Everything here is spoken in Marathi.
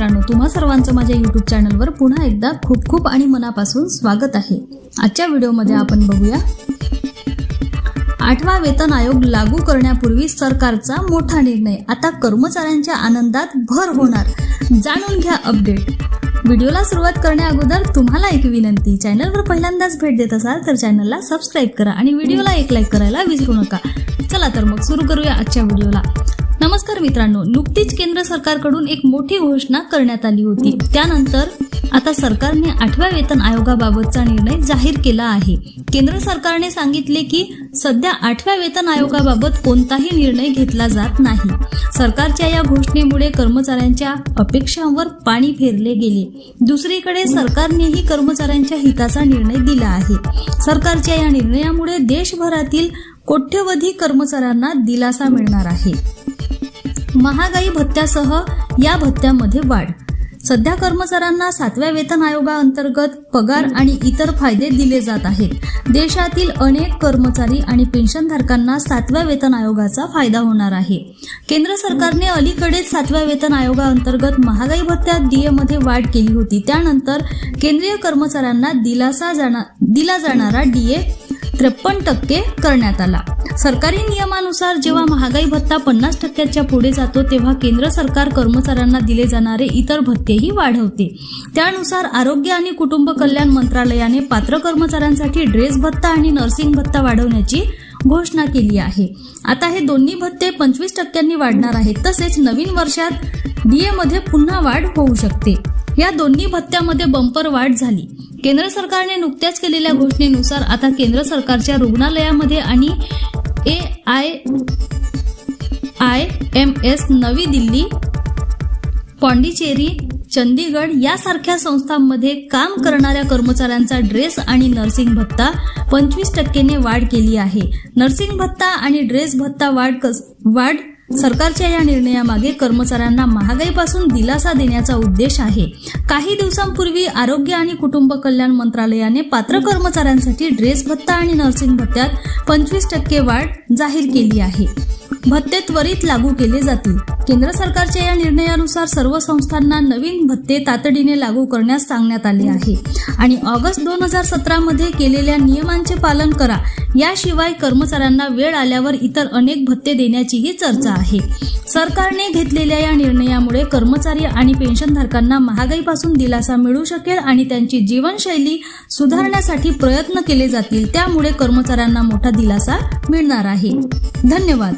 तुम्हा सर्वांचं माझ्या युट्यूब चॅनलवर पुन्हा एकदा खूप खूप आणि मनापासून स्वागत आहे. आजच्या व्हिडिओमध्ये आपण बघूया आठवा वेतन आयोग लागू करण्यापूर्वी सरकारचा मोठा निर्णय. आता कर्मचाऱ्यांच्या आनंदात भर होणार. जाणून घ्या अपडेट व्हिडिओला सुरुवात करण्या अगोदर तुम्हाला एक विनंती. चॅनलवर पहिल्यांदाच भेट देत असाल तर चॅनलला सबस्क्राईब करा आणि व्हिडिओला एक लाईक करायला विसरू नका. चला तर मग सुरू करूया आजच्या व्हिडिओला. नमस्कार मित्रांनो नुकतीच केंद्र सरकारकडून एक मोठी घोषणा करण्यात आली होती. त्यानंतर आता सरकारने आठव्या वेतन आयोगाबाबतचा निर्णय जाहीर केला आहे. केंद्र सरकारने सांगितले की सध्या आठव्या वेतन आयोगाबाबत कोणताही निर्णय घेतला जात नाही. सरकारच्या या घोषणेमुळे कर्मचाऱ्यांच्या अपेक्षांवर पाणी फेरले गेले. दुसरीकडे सरकारनेही कर्मचाऱ्यांच्या हिताचा निर्णय दिला आहे. सरकारच्या या निर्णयामुळे देशभरातील कोट्यवधी कर्मचाऱ्यांना दिलासा मिळणार आहे. महागाई भत्त्यासह या भत्त्यामध्ये वाढ. सध्या कर्मचाऱ्यांना सातव्या वेतन आयोगाअंतर्गत पगार आणि इतर फायदे दिले जात आहेत. देशातील अनेक कर्मचारी आणि पेन्शनधारकांना सातव्या वेतन आयोगाचा फायदा होणार आहे. केंद्र सरकारने अलीकडेच सातव्या वेतन आयोगाअंतर्गत महागाई भत्त्यात डीएमध्ये वाढ केली होती. त्यानंतर केंद्रीय कर्मचाऱ्यांना दिलासा जाणार दिला जाणारा डीए त्रेपन्न टक्के करण्यात आला. सरकारी नियमानुसार जेव्हा महागाई भत्ता पन्नास टक्क्याच्या पुढे जातो तेव्हा केंद्र सरकार कर्मचाऱ्यांना दिले जाणारे इतर भत्तेही वाढवते. त्यानुसार आरोग्य आणि कुटुंब कल्याण मंत्रालयाने पात्र कर्मचाऱ्यांसाठी ड्रेस भत्ता आणि नर्सिंग भत्ता वाढवण्याची घोषणा केली आहे. आता हे दोन्ही भत्ते पंचवीस टक्क्यांनी वाढणार आहेत तसेच नवीन वर्षात डीएमध्ये पुन्हा वाढ होऊ शकते. या दोन्ही भत्त्यामध्ये बंपर वाढ झाली. केंद्र सरकारने नुकत्याच केलेल्या घोषणेनुसार आता केंद्र सरकारच्या रुग्णालयामध्ये आणि A I I M S नवी दिल्ली पॉंडिचेरी चंदीगड यासारख्या संस्थांमध्ये काम करणाऱ्या कर्मचाऱ्यांचा ड्रेस आणि नर्सिंग भत्ता पंचवीस टक्केने वाढ केली आहे. नर्सिंग भत्ता आणि ड्रेस भत्ता वाढ कस वाढ सरकारच्या या निर्णयामागे कर्मचाऱ्यांना महागाईपासून दिलासा देण्याचा उद्देश आहे. काही दिवसांपूर्वी आरोग्य आणि कुटुंब कल्याण मंत्रालयाने पात्र कर्मचाऱ्यांसाठी ड्रेस भत्ता आणि नर्सिंग भत्त्यात पंचवीस टक्के वाढ जाहीर केली आहे. भत्ते त्वरित लागू केले जातील. केंद्र सरकारच्या या निर्णयानुसार सर्व संस्थांना नवीन भत्ते तातडीने लागू करण्यास सांगण्यात आले आहे. आणि ऑगस्ट दोन हजार सतरामध्ये केलेल्या नियमांचे पालन करा. याशिवाय कर्मचाऱ्यांना वेळ आल्यावर इतर अनेक भत्ते देण्याचीही चर्चा आहे. सरकारने घेतलेल्या या निर्णयामुळे कर्मचारी आणि पेन्शनधारकांना महागाईपासून दिलासा मिळू शकेल आणि त्यांची जीवनशैली सुधारण्यासाठी प्रयत्न केले जातील. त्यामुळे कर्मचाऱ्यांना मोठा दिलासा मिळणार आहे. धन्यवाद.